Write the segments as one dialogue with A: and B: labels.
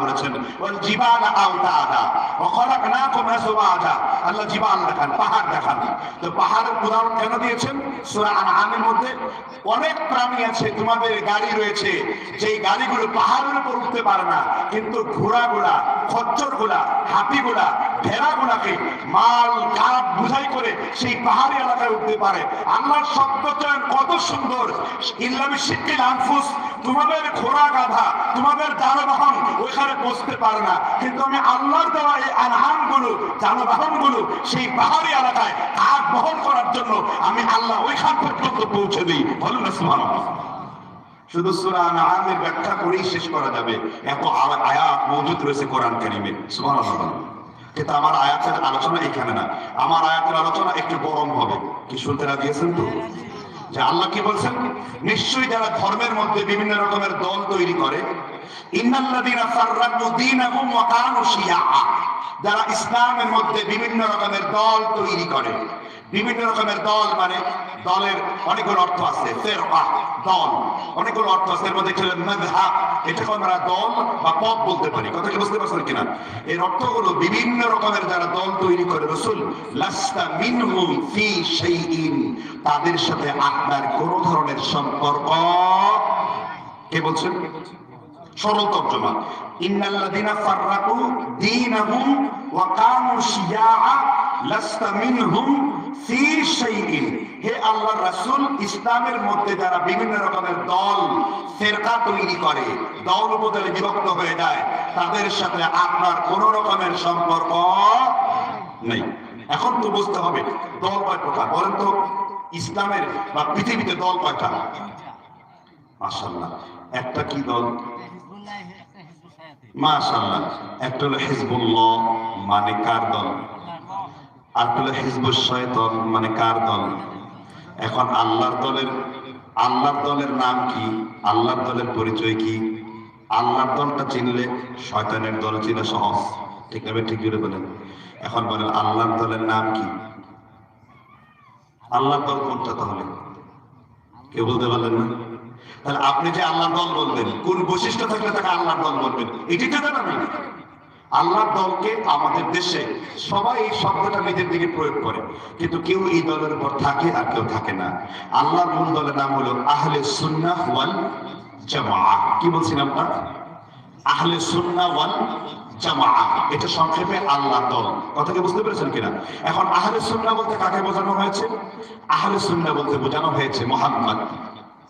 A: বলেছেন ওয়াল জিবালা আওতাদা ওয়া খলাকনাকুম আজওয়াজা। আল্লাহ জিবাল মাল কাঠ বুঝাই করে সেই পাহাড়ি এলাকায় উঠতে পারে। আল্লাহর শব্দ চয়ন কত সুন্দর। ইল্লামি শিক্ষিল তোমাদের ঘোড়া গাধা, তোমাদের যানবাহন ওইখানে বসতে পারে না। কিন্তু আমি আল্লাহর এই সেই পাহাড়ি এলাকায় কাঠ বহন করার জন্য আমি আল্লাহ পর্যন্ত পৌঁছে দিই। বলুন শুধু ব্যাখ্যা করেই শেষ করা যাবে। এত আয়াত মজুদ রয়েছে কোরআন কারীমে। কিন্তু আমার আয়াতের আলোচনা এখানে না। আমার আয়াতের আলোচনা একটু গরম হবে। কি শুনতে রাজি আছেন তো? যে আল্লাহ কি বলছেন? নিশ্চয়ই যারা ধর্মের মধ্যে বিভিন্ন রকমের দল তৈরি করে যারা ইসলামের মধ্যে বিভিন্ন রকমের দল তৈরি করে বিভিন্ন রকমের দল মানে দলের অনেকগুলো অর্থ আছে দল। অনেকগুলো অর্থ আছে, এর মধ্যে হলো? মাযহাব। এটাকে আমরা দল বা পথ বলতে পারি। কথা কি বুঝতে পারছেন কিনা? এর অর্থগুলো বিভিন্ন রকমের যারা দল তৈরি করে, রসুল, লাস্তা মিনহুম ফি শাইইন। তাদের সাথে আপনার কোন ধরনের সম্পর্ক কে বলছেন? সরল তর্জমা। ইন্নাল্লাযীনা ফাররাকু দীনাহুম ওয়া কানু শিয়াআ, লাস্তা মিনহুম হে আল্লাহর রাসূল, ইসলামের মধ্যে যারা বিভিন্ন রকমের দল, ফেরকা তৈরি করে, দল বিভক্ত হয়ে যায়, তাদের সাথে আপনার কোন রকমের সম্পর্ক নেই। এখন তো বুঝতে হবে, দল বলেন তো, ইসলামের বা পৃথিবীতে দল কয়টা? মাশাআল্লাহ। একটা কি দল? মাশাআল্লাহ। একটা হলো হিজবুল্লাহ মানে কার দল? শয়তান মানে কার দল? এখন আল্লাহর দলের আল্লাহর দলের নাম কি? আল্লাহর দলের পরিচয় কি? আল্লাহর দলটা চিনলে শয়তানের দল সহজ। ঠিক ঠিক জুড়ে বলেন। এখন বলেন, আল্লাহর দলের নাম কি? আল্লাহর দল কোনটা তাহলে? কেউ বলতে পারলেন না? তাহলে আপনি যে আল্লাহর দল বলবেন, কোন বৈশিষ্ট্য থাকলে তাকে আল্লাহর দল বলবেন, এটি তো জানা আল্লাহর দলকে আমাদের দেশে সবাই এই শব্দটা নিজের দিকে প্রয়োগ করে। কিন্তু কেউ এই দলের উপর থাকে আর কেউ থাকে না। আল্লাহর মূল দলের নাম হলো আহলে সুন্নাহ ওয়াল জামাআ। কি বলছিলাম আমরা আহলে সুন্নাহ ওয়াল জামাআ। এটা সংক্ষেপে আল্লাহ দল। কথা কি বুঝতে পেরেছেন কিনা? এখন আহলে সুন্নাহ বলতে কাকে বোঝানো হয়েছে? আহলে সুন্নাহ বলতে বোঝানো হয়েছে মোহাম্মদ।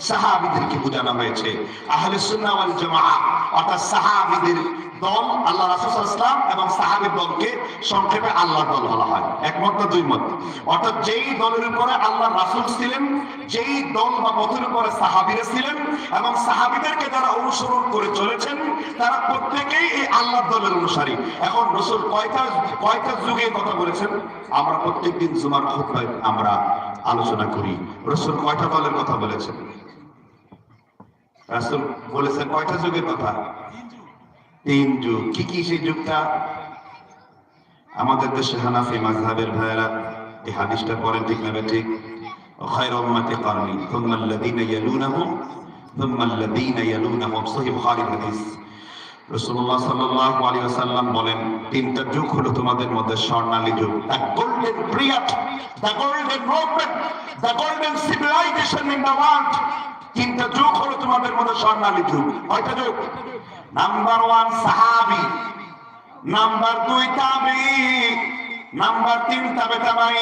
A: সাহাবীদেরকে বোঝানো হয়েছে। আহলে সুন্নাহ ওয়াল জামাআ, অর্থাৎ সাহাবীদের দল আল্লাহ রাসূল সাল্লাল্লাহু আলাইহি এবং সাহাবীর দলকে সংক্ষেপে আল্লাহর দল বলা হয়। একমত না দুই মত? অর্থাৎ যেই দলের উপরে আল্লাহ রাসূল ছিলেন, যেই দল বা পথের উপরে সাহাবীরা ছিলেন এবং সাহাবীদেরকে যারা অনুসরণ করে চলেছেন, তারা প্রত্যেকেই এই আল্লাহর দলের অনুসারী। এখন রসুল কয়টা কয়টা যুগে কথা বলেছেন? আমরা প্রত্যেকদিন জুমার খুতবায় আমরা আলোচনা করি। রসুল কয়টা দলের কথা বলেছেন? রাসূল বলেছেন কয়টা যুগের কথা তিন যুগ কি কি সেই যুগটা আমাদের দেশে হানাফি মাযহাবের ভাইয়েরা এই হাদিসটা পড়েন ঠিক না ঠিক خير أمتي قرني ثم الذين يلونهم ثم الذين يلونهم صحيح বুখারী হাদিস রাসূলুল্লাহ সাল্লাল্লাহু আলাইহি ওয়াসাল্লাম বলেন তিনটা যুগ হলো তোমাদের মধ্যে স্বর্ণালী যুগ the golden period the golden movement the golden civilisation in the world তিনটা যুগ হলো তোমাদের মধ্যে স্বর্ণালী যুগ। কয়টা যুগ? নাম্বার ওয়ান সাহাবি। নাম্বার দুই তাবি। নাম্বার তিন তাবে তাবাই।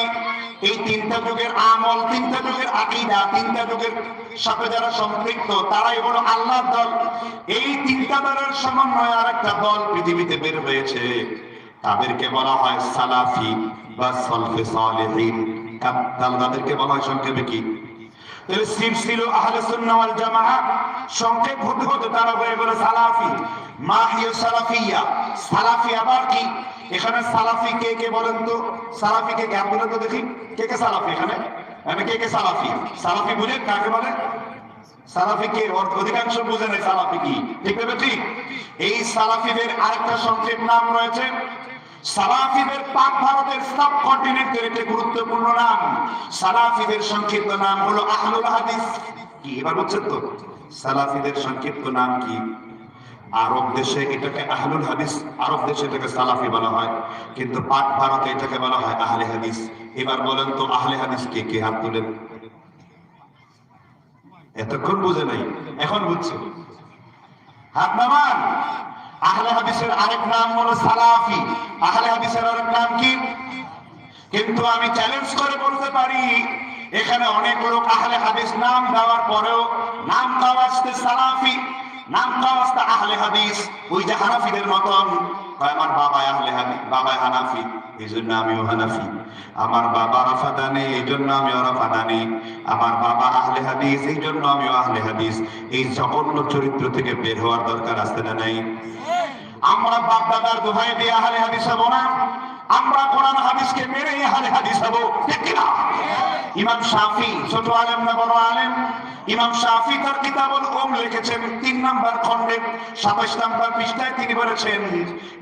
A: এই তিনটা যুগের আমল, তিনটা যুগের আকীদা, তিনটা যুগের সাথে যারা সম্পৃক্ত, তারাই হলো আল্লাহর দল। এই তিনটা দলের সমন্বয়ে আর একটা দল পৃথিবীতে বের হয়েছে। তাদেরকে বলা হয় সালাফি বা সলফে সালেহিন। তাদেরকে বলা হয় সংক্ষেপে কি? সালাফি। সালাফি কি? সালাফি কে কে বলেন তো? সালাফি কে কে? কে কে সালাফি এখানে? আমি কে কে সালাফি? সালাফি কাকে বলে? সালাফিকে অর- অধিকাংশ বুঝে নেই সালাফি কি। ঠিক আছে ঠিক এই সালাফিদের আরেকটা সংক্ষেপ নাম রয়েছে হাদিস। এবার সালাফি বলা হয়। কিন্তু পাক ভারতে এটাকে বলা হয় আহলে হাদিস। এবার বলেন তো আহলে হাদিস কে কে হাত তুলেন? এতক্ষণ বুঝে নাই, এখন বুঝছে হাত নামান। আহলে হাদিসের আরেক নাম হলো সালাফি। আহলে হাদিসের আরেক নাম কি? কিন্তু আমি চ্যালেঞ্জ করে বলতে পারি, এখানে অনেক লোক আহলে হাদিস নাম দেওয়ার পরেও নাম কাওয়াজতে সালাফি, নাম কাওয়াজতে আহলে হাদিস। ওই যে হানাফিদের মতন। আমার বাবা আহলে হাদিস বাবা হানাফি, এই জন্য আমিও হানাফি। আমার বাবা রাফাদানি, এই জন্য আমি রাফাদানি। আমার বাবা আহলে হাদিস, এই জন্য আমিও আহলে হাদিস। এই জঘন্য চরিত্র থেকে বের হওয়ার দরকার আছে না নাই? আমরা বাপ দাদার দোহাই দিয়ে আহলে হাদিসে হব না আমরা কোরআন হাদিসকে মেরে আহলে হাদিস হব, ঠিক ইমাম শাফি, ছোট আলেম না বড় আলেম? ইমাম শাফি তার কিতাবুল উম লিখেছেন, তিন নাম্বার খণ্ডে 27 নাম্বার পৃষ্ঠায় তিনি বলেছেন,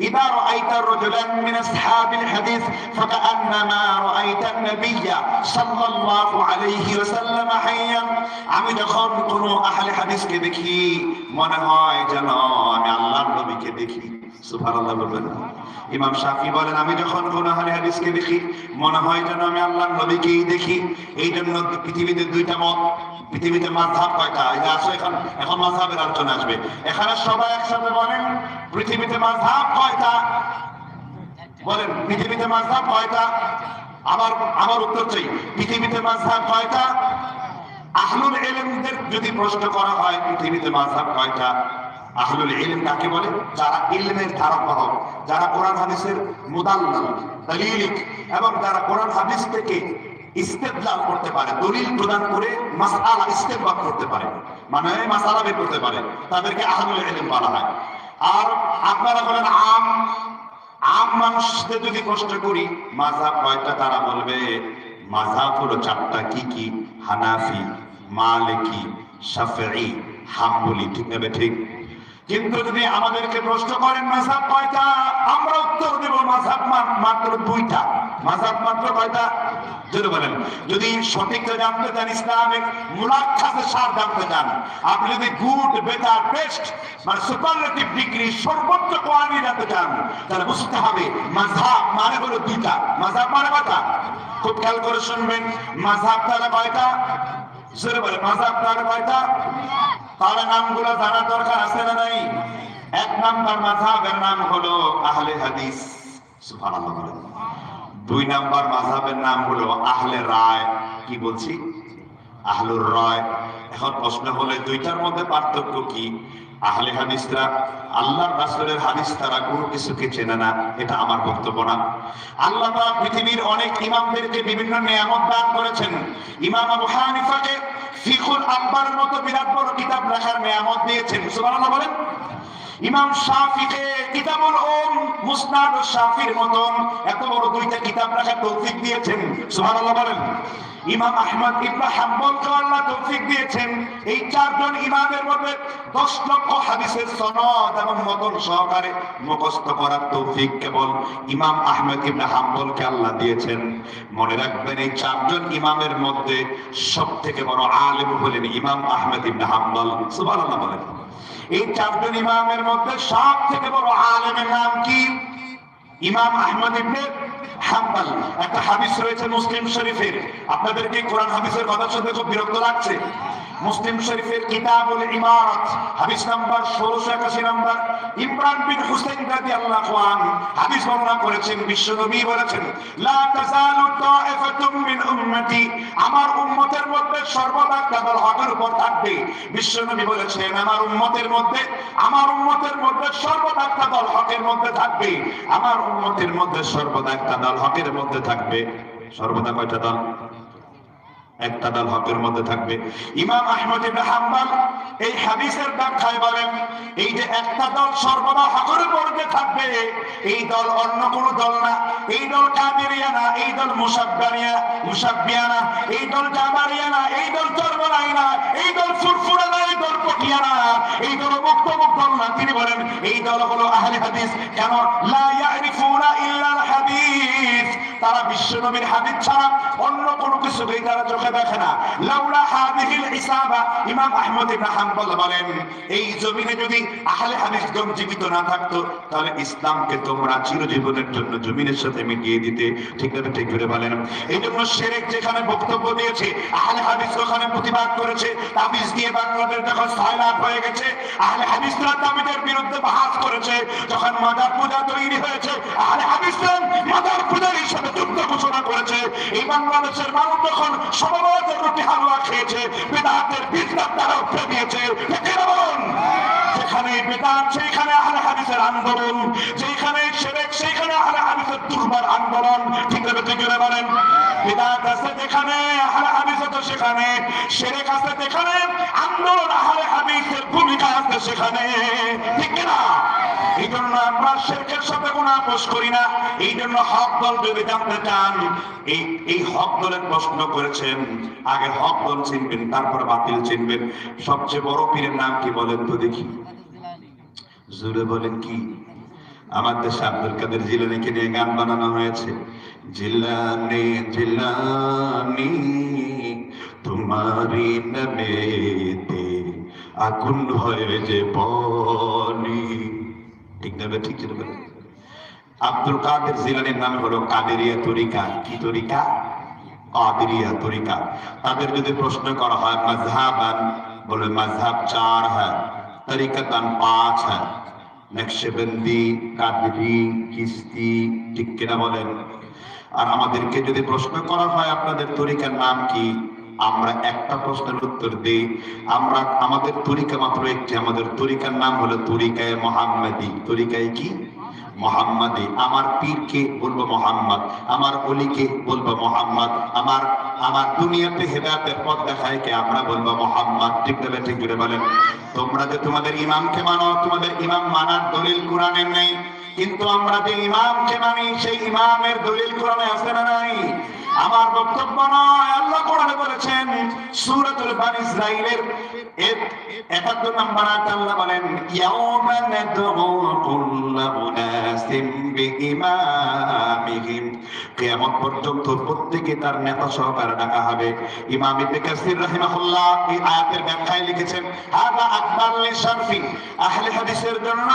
A: ইদা রাআইতা রাজুলান মিন আসহাবিল হাদিস ফাকান্নামা রাআইতা নবিয়্যা সাল্লাল্লাহু আলাইহি ওয়াসাল্লাম হাইয়ান। আমি যখন কোন আহলে হাদিসকে দেখি, মনে হয় যেন আমি আল্লাহর নবীকে দেখি। ইমাম বলেন, আমি যখন হাদিসকে দেখি, মনে হয় আমি নবীকেই দেখি। এই জন্য পৃথিবীতে দুইটা মত, পৃথিবীতে মাঝহাব কয়টা? এই আসো এখন এখন আলোচনা আসবে। এখানে সবাই একসাথে বলেন, পৃথিবীতে মাঝহাব কয়টা? বলেন, পৃথিবীতে মাঝহাব কয়টা? আমার আমার উত্তর চাই, পৃথিবীতে মাঝহাব কয়টা? আহলুল ইলমদের যদি প্রশ্ন করা হয়, পৃথিবীতে মাযহাব কয়টা? আহলুল ইলম কাকে বলে? যারা ইলমের ধারক বাহক যারা কোরআন হাদিসের মুদাল্লাল, দলিলিক, এবং যারা কোরআন হাদিস থেকে ইস্তেদলাল করতে পারে, দলিল প্রদান করে মাসআলা ইস্তেদবাদ করতে পারে মানে মাসালা বের করতে পারে, তাদেরকে আহলুল ইলম বলা হয়। আর আপনারা বলেন, আম আম মানুষদের যদি প্রশ্ন করি, মাযহাব কয়টা তারা বলবে? মাযহাব হলো চারটা, কি কি? হানাফি, মালিকি, শাফিঈ, হাম্বলি, ঠিক নেবে ঠিক? কিন্তু যদি আমাদেরকে প্রশ্ন করেন মাযহাব কয়টা, আমরা উত্তর দেব মাযহাব মা- মাত্র দুইটা। মাযহাব মাত্র কয়টা? যদি বলেন। যদি সঠিকটা জানতে চান, ইসলামিক মুলাক্ষাসের সার জানতে চান, আপনি যদি গুড, বেটার, বেস্ট মানে সুপারলেটিভ ডিগ্রি, সর্বোচ্চ কোয়ালিটি জানতে চান, তাহলে বুঝতে হবে মাযহাব মানে হলো দুইটা। মাযহাব মানে কয়টা? খুব খেয়াল করে শুনবেন। মাযহাব তাহলে কয়টা? জোরে বলে মাজাব তার কয়টা? তার নামগুলো জানা দরকার আছে না নাই? এক নাম্বার মাঝাবের নাম হলো আহলে হাদিস। দুই নাম্বার মাঝাবের নাম হলো আহলে রায়। কি বলছি? আহলুর রায়। এখন প্রশ্ন হলে দুইটার মধ্যে পার্থক্য কি? আহলে হাদিসরা, আল্লাহর রাসূলের হাদিস তারা কোনো কিছুকে চেনে না, এটা আমার বক্তব্য না। আল্লাহ পাক পৃথিবীর অনেক ইমামদেরকে বিভিন্ন নিয়ামত দান করেছেন। ইমাম আবু হানিফাকে ফিকুল আকবরের মতো বিরাট বড় কিতাব লেখার নিয়ামত দিয়েছেন। সুবহানাল্লাহ বলেন, ইমাম শাফিকে কিতাবুল উম মুসনাদ শাফির মতন এত বড় দুইটা কিতাব লেখার তৌফিক দিয়েছেন। সুবহানাল্লাহ বলেন ইমাম আহমদ ইবনে হাম্বলকে আল্লাহ তৌফিক দিয়েছেন। এই চারজন ইমামের মধ্যে 10 লক্ষ হাদিসের সনদ এবং মতন সহকারে মুখস্থ করার তৌফিক কেবল ইমাম আহমদ ইবনে হাম্বলকে আল্লাহ দিয়েছেন। মনে রাখবেন, এই চারজন ইমামের মধ্যে সবথেকে বড় আলেম হলেন ইমাম আহমদ ইবনে হাম্বল। সুবহানাল্লাহ বলেন। এই চারজন ইমামের মধ্যে সব থেকে বড় আলেমের নাম কি? ইমাম আহমদ ইবনে হাম্বল একটা হাদিস রয়েছে মুসলিম শরীফের। আপনাদেরকে কোরআন হাদিসের কথা শুনতে খুব বিরক্ত লাগছে? মুসলিম শরীফের কিতাবুল ইমারত, হাদিস নাম্বার 1681 নাম্বার। ইমরান বিন হুসাইন রাদিয়াল্লাহু আনহু হাদিস বর্ণনা করেছেন বিশ্বনবী বলেছেন, লা তাজালু তাইফাতুম মিন উম্মতি। আমার উম্মতের মধ্যে সর্বদা দল হকের উপর থাকবে। বিশ্বনবী বলেছেন, আমার উম্মতের মধ্যে, আমার উম্মতের মধ্যে সর্বদা দল হকের মধ্যে থাকবে। আমার উম্মতের মধ্যে সর্বদা দল হকের মধ্যে থাকবে। সর্বদা কয়টা দল? একটা দল হকের মধ্যে থাকবে। ইমাম আহমদ ইবনে হাম্বল এই হাদিসের ব্যাখ্যায় বলেন, এই যে একটা দল সর্বদা হকের মধ্যে থাকবে, এই দল অন্য কোন দল না, এই দল কাদেরিয়া না, এই দল মুসাব্বানিয়া মুসাব্বিয়া না, এই দল জাবারিয়া না, এই দল চরমলাই না, এই দল ফুরফুরা না, এই দল পটিয়া না, এই দল মুক্ত মুক্ত না। তিনি বলেন, এই দল হলো আহলে হাদিস। কেন? লা ইয়ারিফুনা ইল্লাল হাদিস। তারা বিশ্ব নবীর হাদিস ছাড়া অন্য কোনো কিছুকেই তারা চোখে দেখে না। লাউলা হাদিহিল ইসাবা, ইমাম আহমদ ইবনে হাম্বল বলেন, এই জমিনে যদি আহলে হাদিস গম জীবিত না থাকতো, তাহলে ইসলামকে তোমরা চিরজীবনের জন্য জমিনের সাথে মিটিয়ে দিতে ঠিক না ঠিক করে বলেন। এই জন্য শেরেক যেখানে বক্তব্য দিয়েছে, আহলে হাদিস ওখানে প্রতিবাদ করেছে, তাবিজ দিয়ে বাংলাদেশ যখন সয়লাভ হয়ে গেছে, আহলে হাদিসরা তাবিজের বিরুদ্ধে বাহাস করেছে, যখন মাদার পূজা তৈরি হয়েছে, আহলে হাদিসরা মাদার পূজার হিসেবে যুদ্ধ ঘোষণা করেছে। এই বাংলাদেশের মানুষ যখন সমবায় একটি হামলা খেয়েছে বেদাহাতের বিদ্যার তারা উঠে দিয়েছে। বেদাত সেইখানে আহলে হাদিসের আন্দোলন যেখানে সেইখানে আহলে হাদিসের দুর্বার আন্দোলন। ঠিক আছে ঠিক বলেন? আছে যেখানে, আহলে হাদিস সেখানে। আছে যেখানে, আন্দোলন আহলে হাদিসের ভূমিকা আছে সেখানে। ঠিক না? এই জন্য আমরা শেরকের সাথে কোনো আপোষ করি না। এই জন্য হক দল যদি জানতে চান, এই এই হক দলের প্রশ্ন করেছেন, আগে হক দল চিনবেন, তারপর বাতিল চিনবেন। সবচেয়ে বড় পীরের নাম কি বলেন তো দেখি। জুড়ে বলেন কি? আমার দেশে আব্দুল কাদের জিলানিকে নিয়ে গান বানানো হয়েছে। জিলানি জিলানি তোমারি নামেতে আগুন হয়ে যে বনি। ঠিক না ঠিক ছিল আব্দুল কাদের জিলানির নাম হলো কাদেরিয়া তরিকা। কি তরিকা? কাদেরিয়া তরিকা। তাদের যদি প্রশ্ন করা হয় মজহাবান বলে মজহাব চার হ্যাঁ তরিকাতান পাঁচ है নকশবন্দি, কাদরি, কিস্তি, ঠিক কিনা বলেন? আর আমাদেরকে যদি প্রশ্ন করা হয় আপনাদের তরিকার নাম কি, আমরা একটা প্রশ্নের উত্তর দিই। আমরা, আমাদের তরিকা মাত্র একটি, আমাদের তরিকার নাম হলো তরিকায় মোহাম্মদি। তরিকায় কি? মোহাম্মদী, আমার পীরকে বলব মোহাম্মদ, আমার অলিকে বলব মোহাম্মদ, আমার আমার দুনিয়াতে হেদায়তের পথ দেখায় কে আমরা বলব মোহাম্মদ। ঠিক দেবে ঠিক করে বলেন। তোমরা যে তোমাদের ইমামকে মানো, তোমাদের ইমাম মানার দলিল কোরআনের নেই। কিন্তু আমরা যে ইমামকে মানি, সেই ইমামের দলিল কোরআনে আছে না নাই? আমার বক্তব্য নয়, আল্লাহ কোরআনে বলেছেন, সূরাতুল বানি ইসরাইলের একাত্তর নম্বর আয়াত আল্লাহ বলেন নাদউ কুল্লা উনাসিম বিইমামিহিম। কিয়ামত পর্যন্ত প্রত্যেকে তার নেতা সহকারে ডাকা হবে। ইমাম ইবনে কাসির রাহিমাহুল্লাহ এই আয়াতের ব্যাখ্যায় লিখেছেন, হাদা আকবার আহলে হাদিসের জন্য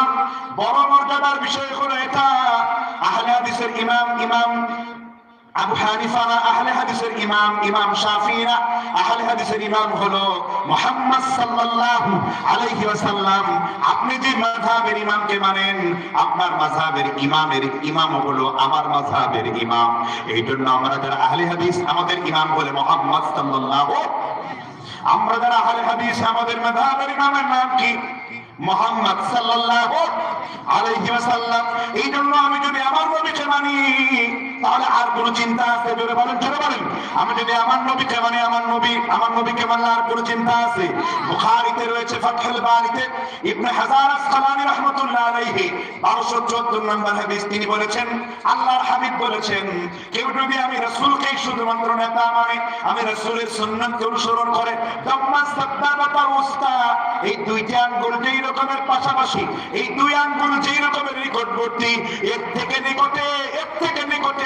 A: বড় মর্যাদার বিষয় আপনি যে মাযহাবের ইমামকে মানেন, আপনার মাযহাবের ইমামের ইমাম হলো আমার মাযহাবের ইমাম। এই জন্য আমরা যারা আহলে হাদিস, আমাদের ইমাম বলে মোহাম্মদ সাল্লাল্লাহু। আমরা যারা আহলে হাদিস, আমাদের মাযহাবের ইমামের নাম কি? মোহাম্মদ সাল্লাল্লাহু আলাইহি ওয়াসাল্লাম। এই জন্য আমি যদি আমার নবীকে মানি তাহলে আর কোনো চিন্তা আছে? জোরে বলেন জোরে বলেন। আমি যদি আমার নবীকে মানি আমার নবী, আমার নবীকে মানলে আর কোনো চিন্তা আছে? বুখারীতে রয়েছে ফাতহুল বারীতে, ইবনে হাজার আসকালানি রাহমাতুল্লাহ আলাইহি 1214 নম্বর হাদিস। তিনি বলেছেন, আল্লাহর হাবিব বলেছেন, কেউ যদি আমি রাসূলকে শুধুমাত্র নেতা মানে আমি রাসূলের সুন্নাতকে অনুসরণ করে, দাম্মা সাদ্দাবাতা উস্তা, এই দুইটি আঙ্গুল যেই রকমের পাশাপাশি, এই দুই আঙ্গুল যেই রকমের নিকটবর্তী, এর থেকে নিকটে, এর থেকে নিকটে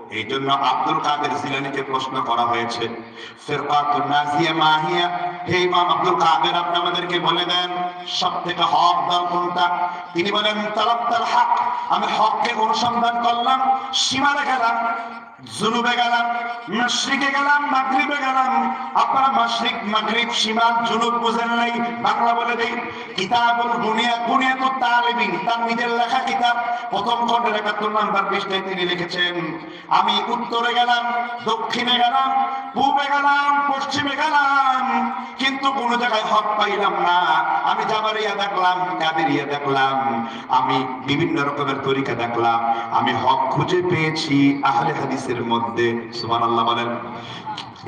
A: এই জন্য আব্দুল কাদের জিলানিকে প্রশ্ন করা হয়েছে হে ইমাম আব্দুল কাদের, আপনি আমাদেরকে বলে দেন সব থেকে হক দল কোনটা? তিনি বলেন তালাব হক, আমি হককে অনুসন্ধান করলাম, সীমা গেলাম জুনুবে গেলাম, মাশরিকে গেলাম, মাগরিবে গেলাম। আপনারা মাশরিক, মাগরিব সীমাল জুনুব বুঝেন নাই, বাংলা বলে দেই। কিতাবুল বুনিয়া, বুনিয়াতুত তালিবিন, তার নিজের লেখা কিতাব। প্রথম খণ্ডের একাত্তর নাম্বার পৃষ্ঠায় তিনি লিখেছেন, আমি উত্তরে গেলাম, দক্ষিণে গেলাম, পূবে গেলাম, পশ্চিমে গেলাম, কিন্তু কোনো জায়গায় হক পাইলাম না। আমি জাবারিয়া দেখলাম, কাদেরিয়া দেখলাম। আমি বিভিন্ন রকমের তরিকা দেখলাম। আমি হক খুঁজে পেয়েছি, আহলে হাদিসের মধ্যে, সুবহানাল্লাহ বলেন,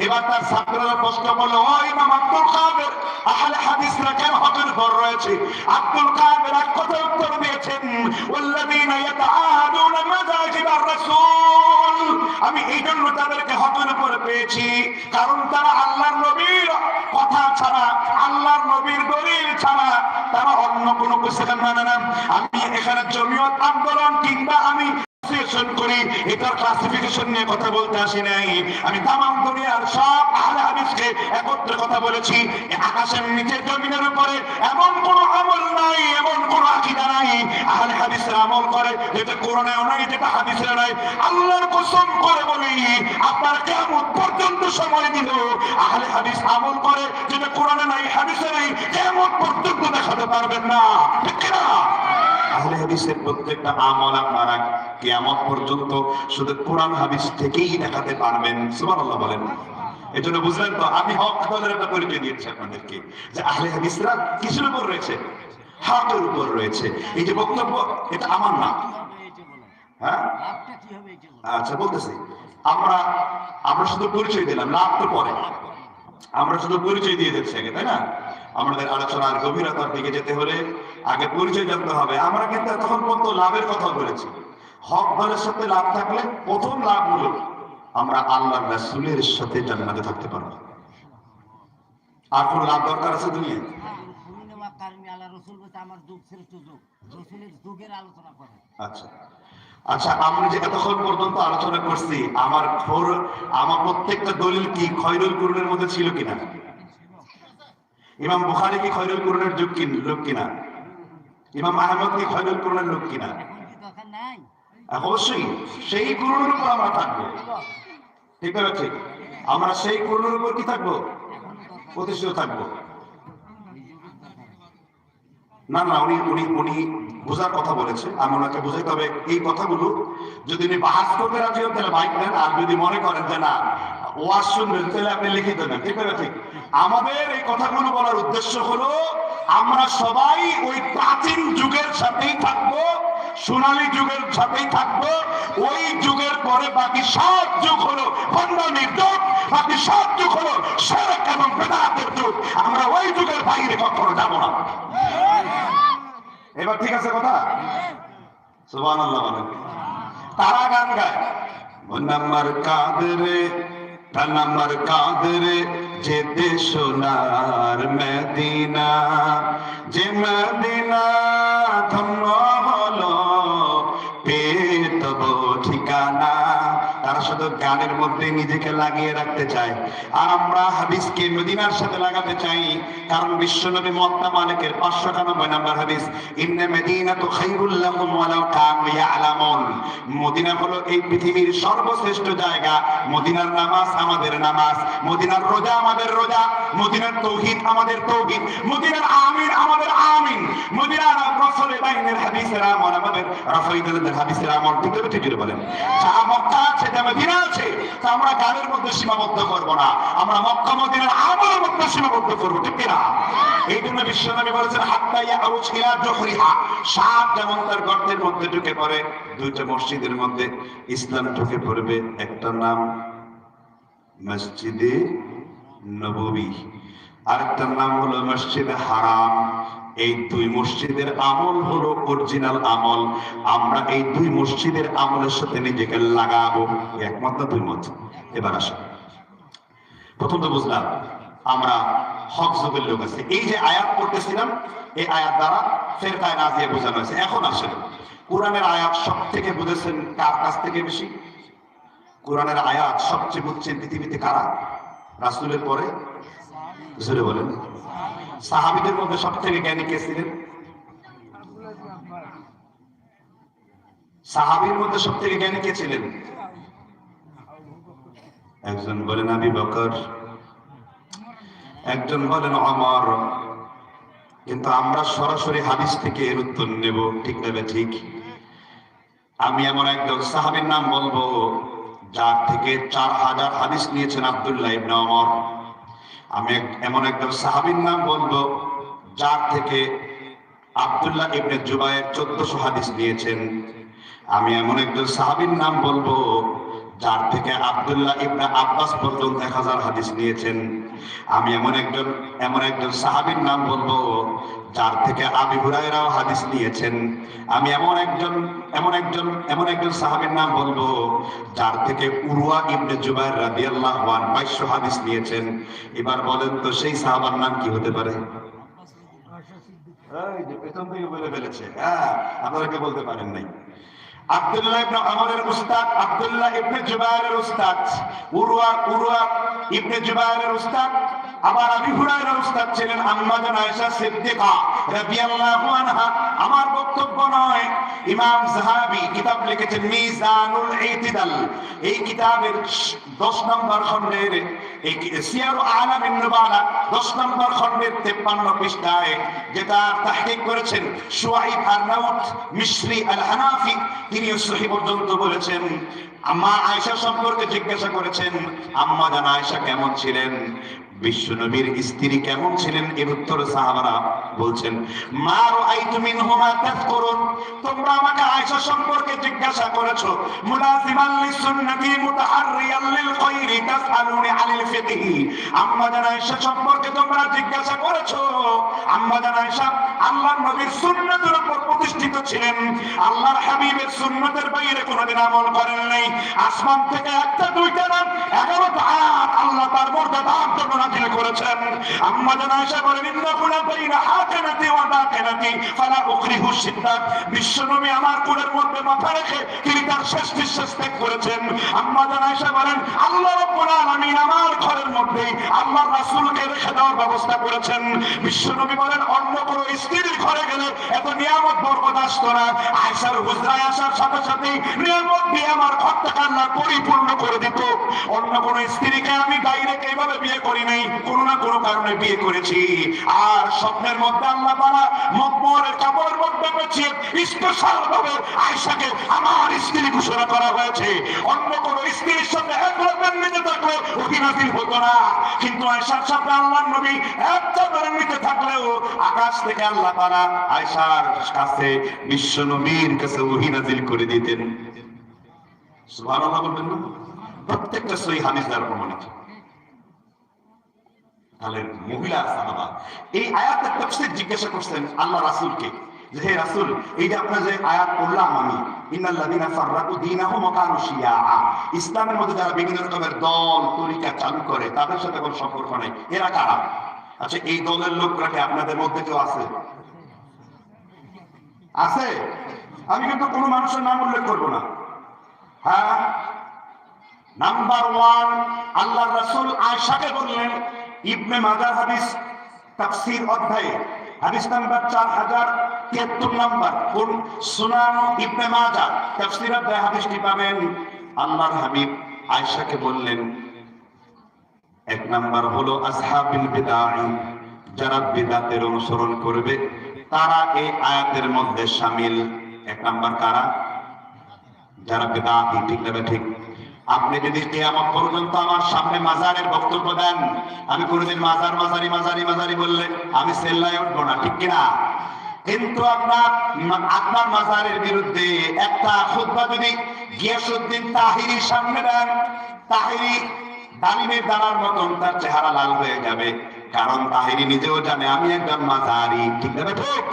A: এবার তার ছাত্ররা প্রশ্ন করল ও ইমাম আব্দুল কাদের, আহলে হাদিসরা কেন হকের উপর রয়েছে? আব্দুল কাদের এক কথা উত্তর দিয়েছেন, ওয়াল্লাযীনা ইয়াতাআহাদুনা মাযাহিব আর-রাসূল আমি এই জন্য তাদেরকে হকের উপরে পেয়েছি, কারণ তারা আল্লাহর নবীর কথা ছাড়া, আল্লাহর নবীর দলিল ছাড়া তারা অন্য কোনো কিছু মানে না। আমি এখানে জমিয়ত আন্দোলন কিংবা আমি association করি, এটার ক্লাসিফিকেশন নিয়ে কথা বলতে আসি নাই। আমি তামাম দুনিয়ার সব আহলে হাদিসকে একত্রে কথা বলেছি আকাশের নিচে জমিনের উপরে এমন কোন আমল নাই, এমন কোন আকীদা নাই। আহলে হাদিসরা আমল করে, যেটা কোরআনেও নাই, যেটা হাদিসে নাই। আল্লাহর কসম করে বলি, আপনার কিয়ামত পর্যন্ত সময় দিল। আহলে হাদিস আমল করে, যেটা কোরআনে নাই, হাদিসে নাই, কিয়ামত পর্যন্ত দেখাতে পারবেন না। ঠিক না আহলে হাদিসের প্রত্যেকটা আমল আপনারা কিয়ামত পর্যন্ত শুধু কোরআন হাদিস থেকেই দেখাতে পারবেন। সুবহানাল্লাহ বলেন। এই জন্য বুঝলেন তো, আমি হক দলের একটা পরিচয় দিয়েছি আপনাদেরকে, যে আহলে হাদিসরা কিসের উপর রয়েছে? হকের উপর রয়েছে। এই যে বক্তব্য, এটা আমার না। হ্যাঁ। আচ্ছা বলতেছি। আমরা আমরা শুধু পরিচয় দিলাম, লাভ তো পরে। আমরা শুধু পরিচয় দিয়ে দিচ্ছি আগে, তাই না? আমাদের আলোচনার গভীরতার দিকে যেতে হলে আগে পরিচয় জানতে হবে। আমরা কিন্তু এতক্ষণ পর্যন্ত লাভের কথা বলেছি। হক দলের সাথে লাভ থাকলে প্রথম লাভ হলো আমরা আল্লাহ রাসুলের সাথে জান্নাতে থাকতে পারব। আর কোন লাভ দরকার আছে দুনিয়া
B: আমার
A: আচ্ছা। আচ্ছা আমি যে এতক্ষণ পর্যন্ত আলোচনা করছি, আমার খোর, আমার প্রত্যেকটা দলিল কি খয়রুল কুরুনের মধ্যে ছিল কিনা? ইমাম বুখারী কি খয়রুল কুরুনের যুগ লোক কিনা? ইমাম আহমদ কি খয়রুল কুরুনের লোক কিনা? অবশ্যই সেই কুরুনের উপর আমরা থাকব। ঠিক আছে ঠিক? আমরা সেই কুরুনের উপর কি থাকব? প্রতিষ্ঠিত থাকব। না না, উনি উনি উনি বোঝার কথা বলেছে আমি ওনাকে বুঝাই তবে এই কথাগুলো যদি উনি বাহাস করতে রাজি হন, তাহলে মাইক দেন। আর যদি মনে করেন যে না, ওয়াজ শুনবেন, তাহলে আপনি লিখে দেবেন ঠিক আছে ঠিক? আমাদের এই কথাগুলো বলার উদ্দেশ্য হলো, আমরা সবাই ওই প্রাচীন যুগের সাথেই থাকব, সোনালী যুগের সাথেই থাকব, ওই যুগের পরে বাকি সব যুগ হলো ভণ্ডামির যুগ, বাকি সব যুগ হলো সেরক এবং বেদাতের যুগ। আমরা ওই যুগের বাইরে কখনো যাব না। এবার ঠিক আছে কথা? সুবান আল্লাহ তারা গান গায় নাম্বার কাদরে নাম্বার কাদরে যেতে সোনার মদিনা যে মেদিনা গানের মধ্যে নিজেকে লাগিয়ে রাখতে চায়। আর আমরা হাদিসকে মদিনার সাথে লাগাতে চাই, কারণ বিশ্বনবী মক্কা মালিকের পাঁচশো একানব্বই নম্বর হাদিস, ইন্নে মেদিনা তো খাইরুল লাহুম ওয়ালাউ মদিনা হলো এই পৃথিবীর সর্বশ্রেষ্ঠ জায়গা। মদিনার নামাজ আমাদের নামাজ, মদিনার রোজা আমাদের রোজা, মদিনার তৌহিদ আমাদের তৌহিদ, মদিনার আমিন আমাদের আমিন। মদিনার রাসূলের বাইনের হাদিসের আমল আমাদের রাফাইদুলের হাদিসের আমল, ঠিক আছে ঠিক বলেন। যা মক্কা যা মদিনা আছে, তা আমরা গানের মধ্যে সীমাবদ্ধ করব না। আমরা মক্কা মদিনার আমলের মধ্যে সীমাবদ্ধ করব, ঠিক না এই জন্য বিশ্বনবী বলেছেন, হাত্তা ইয়াউজ ইলা জুহরিহা সাপ যেমন তার গর্তের মধ্যে ঢুকে পড়ে, দুইটা মসজিদের মধ্যে ইসলাম ঢুকে পড়বে। একটা নাম মসজিদে নববী আরেকটার নাম হলো মসজিদে হারাম। এই দুই মসজিদের আমল হলো অরিজিনাল আমল। আমরা এই দুই মসজিদের আমলের সাথে নিজেকে লাগাবো। একমাত্র দুই মত এবার আসো। প্রথম তো বুঝলাম, আমরা হক যুগের লোক আছে। এই যে আয়াত পড়তেছিলাম, এই আয়াত দ্বারা ফেরকায় না দিয়ে বোঝানো হয়েছে। এখন আসেন কোরআনের আয়াত সব থেকে বুঝেছেন কার কাছ থেকে বেশি? কোরআনের আয়াত সবচেয়ে বুঝছেন পৃথিবীতে কারা? রাসূলের পরে? বলেন। সাহাবীদের মধ্যে সব থেকে জ্ঞানী কে ছিলেন? সাহাবীর মধ্যে সব থেকে জ্ঞানী কে ছিলেন? একজন বলেন আবি বকর, একজন বলেন অমর কিন্তু আমরা সরাসরি হাদিস থেকে এর উত্তর নেব, ঠিক নেবে ঠিক? আমি এমন একজন সাহাবীর নাম বলব, যার থেকে চার হাজার হাদিস নিয়েছেন আব্দুল্লাহ ইবনে ওমর। আমি এমন একজন সাহাবির নাম বলব, যার থেকে আবদুল্লাহ ইবনে জুবায়ের চোদ্দশো হাদিস নিয়েছেন আমি এমন একজন সাহাবির নাম বলব, যার থেকে আবদুল্লাহ ইবনে আব্বাস পর্যন্ত এক হাজার হাদিস নিয়েছেন আমি এমন একজন এমন একজন সাহাবীর নাম বলব যার থেকে আবি হুরায়রাও হাদিস নিয়েছেন। আমি এমন একজন এমন একজন এমন একজন সাহাবীর নাম বলব যার থেকে উরুয়া ইবনে জুবাইর রাদিয়াল্লাহু আনহু 2200 হাদিস নিয়েছেন। এবার বলেন তো সেই সাহাবার নাম কি হতে পারে? এই যে পেছন থেকে বলে ফেলেছে। হ্যাঁ আপনারা কে বলতে পারেন নাই। আব্দুল্লাহ ইবনে আমরের উস্তাদ আব্দুল্লাহ ইবনে জুবাইরের উস্তাদ। উরওয়া উরওয়া ইবনে জুবাইরের উস্তাদ। আবার আবি হুরায়রার উস্তাদ ছিলেন আম্মা জান আয়েশা সিদ্দিকা রাদিয়াল্লাহু আনহা। আমার বক্তব্য নয়, ইমাম যাহাবি কিতাব লিখেছেন মিজানুল ইতিদাল। এই কিতাবের 10 নম্বর খণ্ডের এই সিয়ারু আলামিন নুবালা 10 নম্বর খণ্ডের 53 পৃষ্ঠায় যেটা তাহকিক করেছেন শুআইব আরনাউত মিশরি আল হানাফি তিনি সহি পর্যন্ত বলেছেন, আম্মা আয়েশা সম্পর্কে জিজ্ঞাসা করেছেন, আম্মা জান আয়েশা কেমন ছিলেন? বিশ্ব নবীর স্ত্রী কেমন ছিলেন? এর উত্তরে সাহাবারা বলছেন, মা রাআইতু মিনহুমা তাযকুরুন। তোমরা আমাকে আয়েশা সম্পর্কে জিজ্ঞাসা করেছ। মুলাজিমান লিসুন্নতি মুতাহাররিয়ান লিল খায়রি তাসআলুনি আনিল ফিকহি। আম্মা জান আয়েশা সম্পর্কে তোমরা জিজ্ঞাসা করেছ? আম্মা জান আয়েশা, আল্লাহর নবীর সুন্নতের উপর প্রতিষ্ঠিত ছিলেন। আল্লাহর হাবিবের সুন্নতের বাইরে কোনোদিন আমল করেন নাই। আসমান থেকে একটা, দুইটা না, এগারোটা আয়াত আল্লাহ তার মর্যাদার জন্য করেছেন। আম্মা জান দাকানাতি ফালা বিশ্বনবী আমার মধ্যে মাথা রেখে তিনি তার শেষ ত্যাগ করেছেন। আম্মা জান আয়েশা বলেন আল্লাহ আমার ঘরের রাসূলকে রেখে দেওয়ার ব্যবস্থা করেছেন। বিশ্বনবী বলেন, অন্য কোন স্ত্রীর ঘরে গেলে এত নিয়ামত না। হুজরায় আসার সাথে নিয়ামত দিয়ে আমার পরিপূর্ণ করে দিত। অন্য কোন স্ত্রীকে আমি ডাইরেক্ট এইভাবে বিয়ে করি নাই কোন না কোনো কারণে বিয়ে করেছি। আর স্বপ্নের মধ্যে আল্লাহ তাআলা মকবরের কাপড়ের মধ্যে পেঁচিয়ে স্পেশাল ভাবে আয়েশাকে আমার স্ত্রী ঘোষণা করা হয়েছে। অন্য কোন স্ত্রীর সাথে এক রকম নিতে থাকলে অভিনাতিল হতো না। কিন্তু আয়েশার সাথে আল্লাহ নবী একটা ধরে নিতে থাকলেও আকাশ থেকে আল্লাহ তারা আয়েশার কাছে বিশ্ব নবীর কাছে ওহী নাজিল করে দিতেন। সুবহানাল্লাহ বলবেন না? প্রত্যেকটা সহি হাদিস দ্বারা প্রমাণিত। তাহলে মহিলা সাহাবা। এই আয়াতের তাফসীর জিজ্ঞাসা করছেন আল্লাহ রাসূলকে যে, হে রাসূল, এই যে আপনার যে আয়াত পড়লাম আমি ইন্নাল্লাযীনা ফাররাকু দীনাহুম ওয়া ইসলামের মধ্যে যারা বিভিন্ন রকমের দল, তরিকা চালু করে, তাদের সাথে কোনো সম্পর্ক নেই। এরা কারা? আচ্ছা এই দলের লোকরা কি আপনাদের মধ্যে কেউ আছে? আছে? আমি কিন্তু কোনো মানুষের নাম উল্লেখ করব না। হ্যাঁ? নাম্বার ওয়ান আল্লাহ রাসূল আয়েশাকে বললেন ইবনে মাজার হাদিস, তাফসীর অধ্যায়ে, হাদিস নাম্বার চার হাজার তিয়াত্তর নাম্বার। কোন সুনান ইবনে মাজা তাফসীর অধ্যায়ে হাদিসটি পাবেন? আল্লাহর হাবিব আয়েশাকে বললেন, এক নাম্বার হলো আসহাবিল বিদাই, যারা বিদাতের অনুসরণ করবে, তারা এই আয়াতের মধ্যে শামিল এক নাম্বার কারা? যারা বেদাতি, ঠিক নেবে ঠিক? আপনি যদি কিয়ামত পর্যন্ত আমার সামনে মাজারের বক্তব্য দেন, আমি কোনোদিন মাজার মাজারি মাজারি মাজারি বললে আমি সেল্লায় উঠবো না, ঠিক কিনা? কিন্তু আপনার আপনার মাজারের বিরুদ্ধে একটা খুতবা যদি গিয়াসুদ্দিন তাহিরির সামনে দেন, তাহিরি ডালিমের দানার মতন তার চেহারা লাল হয়ে যাবে। কারণ তাহিরি নিজেও জানে, আমি একজন মাজারি, ঠিক ঠিক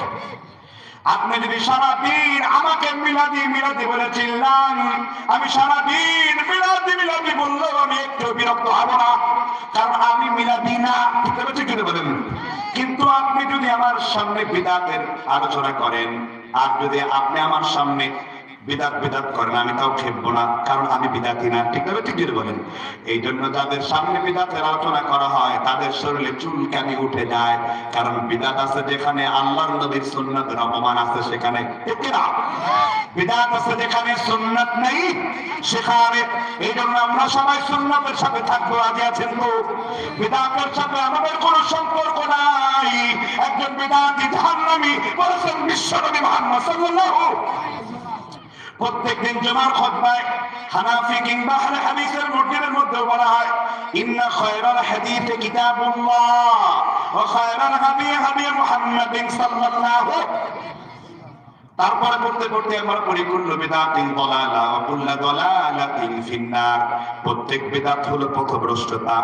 A: আপনি যদি সারাদিন আমাকে মিলাদি মিলাদি বলে চিল্লান, আমি সারাদিন মিলাদি মিলাদি বললেও আমি একটু বিরক্ত হব না। কারণ আমি মিলাদি না আছে ঠিক আছে বলেন। কিন্তু আপনি যদি আমার সামনে বিদাতের আলোচনা করেন, আর যদি আপনি আমার সামনে বিদাত বিদাত করেন। আমি তাও খেপবো না, কারণ আমি বিদাতি না। ঠিক আছে ঠিক আছে বলেন। এই জন্য যাদের সামনে বিদাতের আলোচনা করা হয়, তাদের শরীরে চুলকানি উঠে যায়। কারণ বিদাত আছে যেখানে আল্লাহর নবীর সুন্নতের অপমান আছে সেখানে। ঠিক বিদাত আছে যেখানে সুন্নত নেই, সেখানে এই জন্য আমরা সবাই সুন্নতের সাথে থাকব আগে আছেন তো? বিদাতের সাথে আমাদের কোনো সম্পর্ক নাই। একজন বিদাতি জাহান্নামী বলেছেন বিশ্বনবী মুহাম্মদ সাল্লাল্লাহু প্রত্যেকদিন জুমার খুতবায় হানাফি কিংবা হাদিসের মসজিদের মধ্যে বলা হয়, ইন্না খায়রাল হাদিসে কিতাবুল্লাহ খায়রাল হাদি হাদি মুহাম্মাদিন সাল্লাল্লাহু তারপরে পড়তে পড়তে আমরা পড়ি, কুল্লু বিদাতিন দলালা ফিন্নার। প্রত্যেক বিদাত হলো পথভ্রষ্টতা,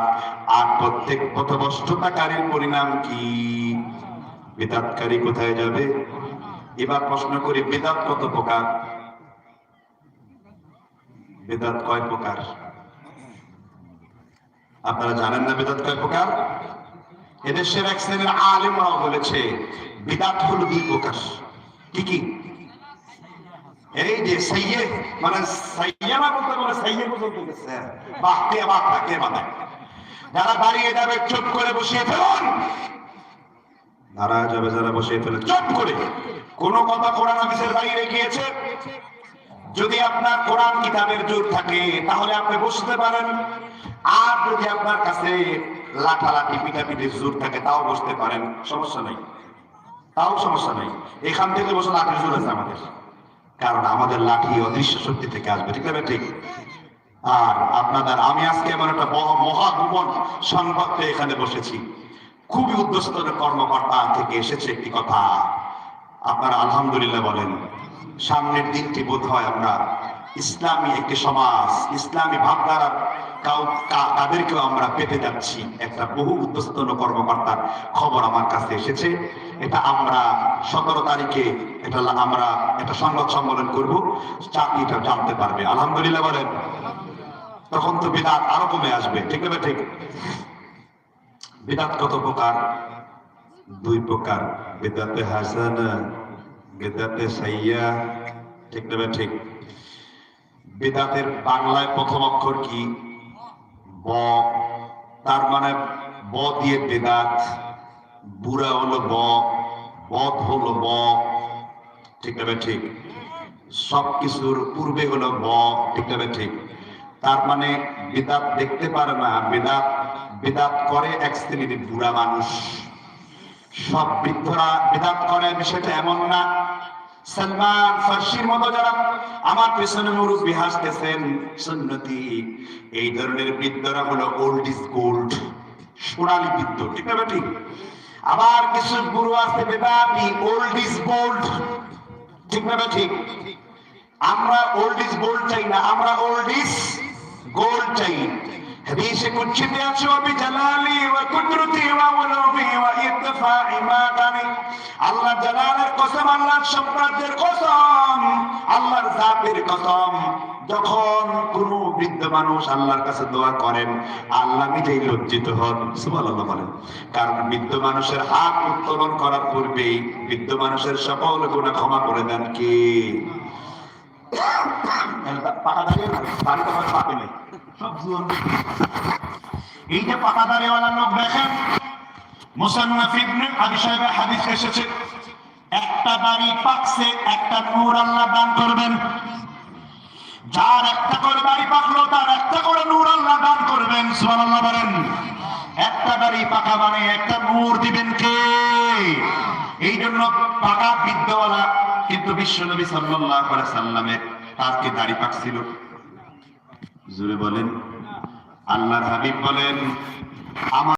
A: আর প্রত্যেক পথভ্রষ্টতাকারীর পরিণাম কি? বিদাতকারী কোথায় যাবে? এবার প্রশ্ন করি, বেদাত কত প্রকার? বেদাত কয় প্রকার? আপনারা জানেন না বেদাত কয় প্রকার? এদেশের এক শ্রেণির আলেমরাও বলেছে, বিদাত হলো দুই প্রকার। কি কি? এই যে সাইয়ে মানে বলতে বলে সাইয়ে পর্যন্ত গেছে বাহ যারা দাঁড়িয়ে যাবে, চুপ করে বসিয়ে ফেলুন। দাঁড়ায় যাবে যারা বসিয়ে ফেলে, চুপ করে। কোন কথা কোরআন হাদিসের বাইরে গিয়েছে? যদি আপনার কোরআন কিতাবের জোর থাকে, তাহলে আপনি বসতে পারেন। আর যদি আপনার কাছে লাঠালাঠি পিটাপিটির জোর থাকে, তাও বসতে পারেন। সমস্যা নেই। তাও সমস্যা নেই। এখান থেকে বসে লাঠি জোর আছে আমাদের। কারণ আমাদের লাঠি অদৃশ্য শক্তি থেকে আসবে, ঠিক আছে, ঠিক? আর আপনাদের, আমি আজকে এমন একটা মহা- মহাগোপন সংবাদ এখানে বসেছি। খুবই উদ্যস্তর কর্মকর্তা থেকে এসেছে একটি কথা। আপনারা আলহামদুলিল্লাহ বলেন। সামনের দিনটি বোধ হয় আমরা ইসলামী একটি সমাজ, ইসলামী ভাবধারার তাদেরকেও আমরা পেতে যাচ্ছি। একটা বহু উদ্যস্তন কর্মকর্তার খবর আমার কাছে এসেছে। এটা আমরা সতেরো তারিখে এটা আমরা একটা সংবাদ সম্মেলন করব। চাকরিটা জানতে পারবে। আলহামদুলিল্লাহ বলেন, তখন তো বিদাত আরও কমে আসবে। ঠিক না ঠিক? বিদাত কত প্রকার? দুই প্রকার। বিদাতে হাসানা বিদাতে সাইয়া, ঠিক না ঠিক? বেদাতের বাংলায় প্রথম অক্ষর কি? ব। তার মানে ব দিয়ে বেদাত, বুড়া হলো ব, বধ হলো ব, ঠিক না ঠিক? সব কিছুর পূর্বে হলো ব, ঠিক না ঠিক? তার মানে বেদাত দেখতে পারে না, বেদাত বেদাত করে এক শ্রেণির বুড়া মানুষ। সব বৃদ্ধরা বেদাত করে, বিষয়টা এমন না। সালমান ফার্সির মতো যারা আমার পেছনে মুরব্বী হাসতেছেন, সুন্নতি, এই ধরনের বৃদ্ধরা হলো ওল্ড ইজ গোল্ড সোনালী বৃদ্ধ, ঠিক না ঠিক আবার কিছু গুরু আছে বেদাতি ওল্ড ইজ গোল্ড ঠিক না ঠিক আমরা ওল্ড ইজ গোল্ড চাই না, আমরা ওল্ড ইজ গোল্ড চাই। জালালি ওয়া কুদরতি ওয়া উলুমি ওয়া ইরতিফা'i মাকানি আল্লাহ জালালের কসম, আল্লাহর সম্রাজ্যের কসম, আল্লাহর জাতের কসম। যখন কোন বৃদ্ধ মানুষ আল্লাহর কাছে দোয়া করেন, আল্লাহ নিজেই লজ্জিত হন। সুবহানাল্লাহ বলেন। কারণ বৃদ্ধ মানুষের হাত উত্তোলন করার পূর্বেই বৃদ্ধ মানুষের সকল গুনাহ ক্ষমা করে দেন কি? পাকা দাঁড়িয়ে না বাড়িতে নেই। সব পাকা লোক দেখেন, মুসান্নাফ ইবনে আবি সাহেবের হাদিস এসেছে, একটা বাড়ি পাকছে, একটা নূর আল্লাহ দান করবেন। যার একটা করে বাড়ি পাকলো, তার একটা করে নূর আল্লাহ দান করবেন বলেন। একটা বাড়ি পাকা মানে একটা নূর দিবেন কে? এই জন্য পাকা বিদ্যাওয়ালা কিন্তু বিশ্ব নবী সাল্লাল্লাহু আলাইহি সাল্লামের তার কি দাড়ি পাকছিল? জোরে বলেন আল্লাহর হাবিব বলেন আমার